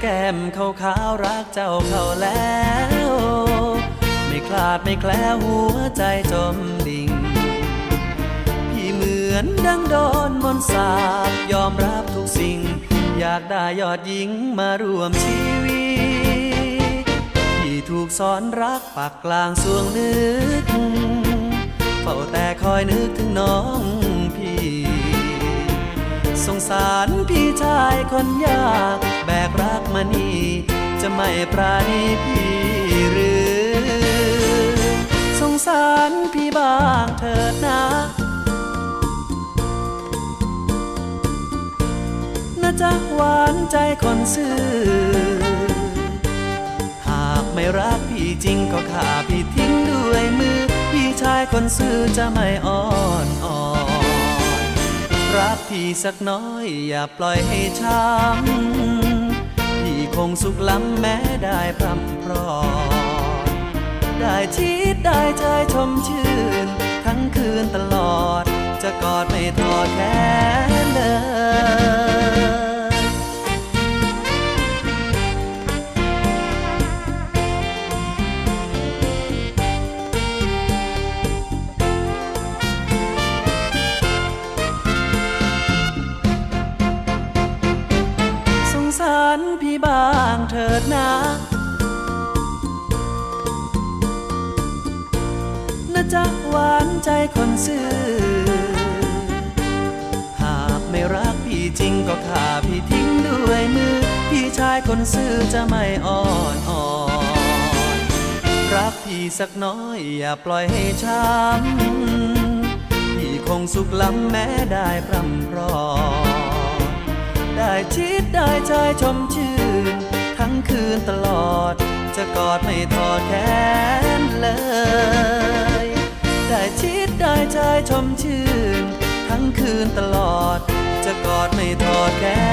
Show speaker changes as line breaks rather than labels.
แก้มขาวขาวๆรักเจ้าเขาแล้ว ไม่คลาดไม่แคล้วหัวใจจมดิ่ง พี่เหมือนดังโดนมนต์สาบยอมรับทุกสิ่ง อยากได้ยอดหญิงมาร่วมชีวิต พี่ถูกสอนรักปากกลางสวงนึกเฝ้าแต่คอยนึกถึงน้องพี่ สงสารพี่ชายคนยาก รักมานี่จะไม่ปราณีพี่หรือ สงสารพี่บ้างเถิดนะนะจ๊ะหวานใจคนซื่อ หากไม่รักพี่จริงก็ฆ่าพี่ทิ้งด้วยมือ พี่ชายคนซื่อจะไม่อ่อนอ่อน รักพี่สักน้อยอย่าปล่อยให้ช้ำ งสุขล้ำแม้ได้พร่ำพรอได้ชิดได้ใจชมชื่น ทั้งคืนตลอด จะกอดไม่ทอดแขน บ้างเถิดนะนะจ๊ะหวานใจคนซื่อ หากไม่รักพี่จริงก็ฆ่าพี่ทิ้งด้วยมือ พี่ชายคนซื่อจะไม่อ่อนอ่อน รักพี่สักน้อยอย่าปล่อยให้ช้ำพี่คงสุขล้ำแม้ได้พร่ำพรอ ได้ชิดได้ใจชมชื่น ทั้งคืนตลอด จะกอดไม่ทอดแขนเลย ได้ชิดได้ใจชมชื่น ทั้งคืนตลอด จะกอดไม่ทอดแขน